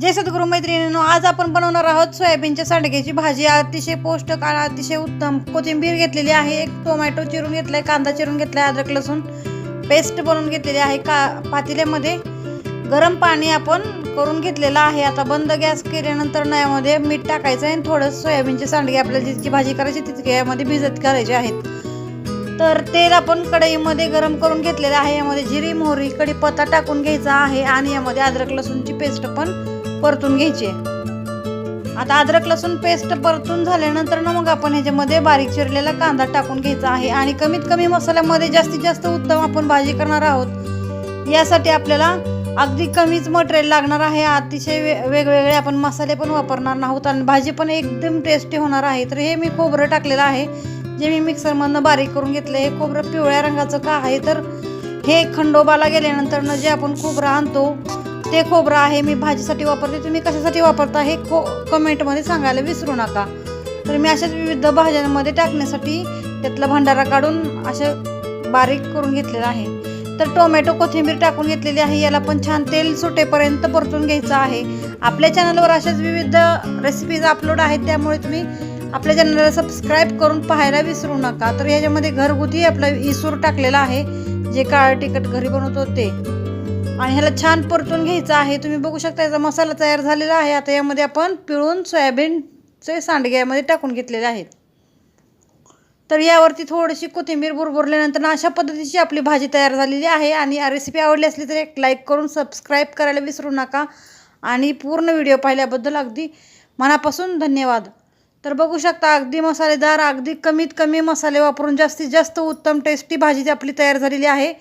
जय सद्गुरू मैत्रिणींनो आज आपण बनवणार आहोत सोयाबीनच्या सांडग्याची भाजी. अतिशय पौष्टिक आणि अतिशय उत्तम. कोथिंबीर घेतलेली आहे एक टोमॅटो चिरून घेतलाय कांदा चिरून घेतलाय अद्रक लसूण पेस्ट बनवून घेतलेली आहे का पातेल्यामध्ये. गरम पाणी आपण करून घेतलेलं आहे. आता बंद गॅस केल्यानंतर ना यामध्ये मीठ टाकायचं आहे आणि थोडं सोयाबीनचे सांडगे आपल्याला जितकी भाजी करायची तितकी यामध्ये भिजत घालायचे आहेत. तर तेल आपण कढईमध्ये गरम करून घेतलेलं आहे. यामध्ये जिरी मोहरी कढीपत्ता टाकून घ्यायचा आहे आणि यामध्ये अद्रक लसूणची पेस्ट पण परतून घ्यायची. आता अद्रक लसूण पेस्ट परतून झाल्यानंतर ना मग आपण ह्याच्यामध्ये बारीक चिरलेला कांदा टाकून घ्यायचा आहे आणि कमीत कमी मसाल्यामध्ये जास्तीत जास्त उत्तम आपण भाजी करणार आहोत. यासाठी आपल्याला अगदी कमीच मटेरियल लागणार आहे. अतिशय वे वेगवेगळे आपण मसाले पण वापरणार आहोत आणि भाजी पण एकदम टेस्टी होणार आहे. तर हे मी खोबरं टाकलेलं आहे. जे मी मिक्सरमधनं बारीक करून घेतलं हे खोबरं पिवळ्या रंगाचं का आहे? तर हे खंडोबाला गेल्यानंतर जे आपण खोबरं आणतो ते खोबरं आहे मी भाजीसाठी वापरते. तुम्ही कशासाठी वापरता हे को कमेंटमध्ये सांगायला विसरू नका. तर मी अशाच विविध भाज्यांमध्ये टाकण्यासाठी त्यातला भंडारा काढून असे बारीक करून घेतलेला आहे. तर टोमॅटो कोथिंबीर टाकून घेतलेली आहे. याला पण छान तेल सुटेपर्यंत परतून घ्यायचं आहे. आपल्या चॅनलवर अशाच विविध रेसिपीज अपलोड आहेत त्यामुळे तुम्ही आपल्या चॅनलला सबस्क्राईब करून पाहायला विसरू नका. तर याच्यामध्ये घरगुती आपला इसूर टाकलेला आहे जे काळं तिखट घरी बनवतो ते. आणि ह्याला छान परतून घ्यायचं आहे. तुम्ही बघू शकता याचा मसाला तयार झालेला आहे. आता यामध्ये आपण पिळून सोयाबीनचे सांडगे यामध्ये टाकून घेतलेले आहेत. तर यावरती थोडीशी कोथिंबीर बुरबुरल्यानंतर अशा पद्धतीची आपली भाजी तयार झालेली आहे. आणि रेसिपी आवडली असली तर एक लाईक करून सबस्क्राईब करायला विसरू नका. आणि पूर्ण व्हिडिओ पाहिल्याबद्दल अगदी मनापासून धन्यवाद. तर बघू शकता अगदी मसालेदार अगदी कमीत कमी मसाले वापरून जास्तीत जास्त उत्तम टेस्टी भाजी आपली तयार झालेली आहे.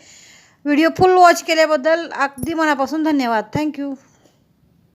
व्हिडिओ फुल वॉच केल्याबद्दल अगदी मनापासून धन्यवाद. थँक्यू.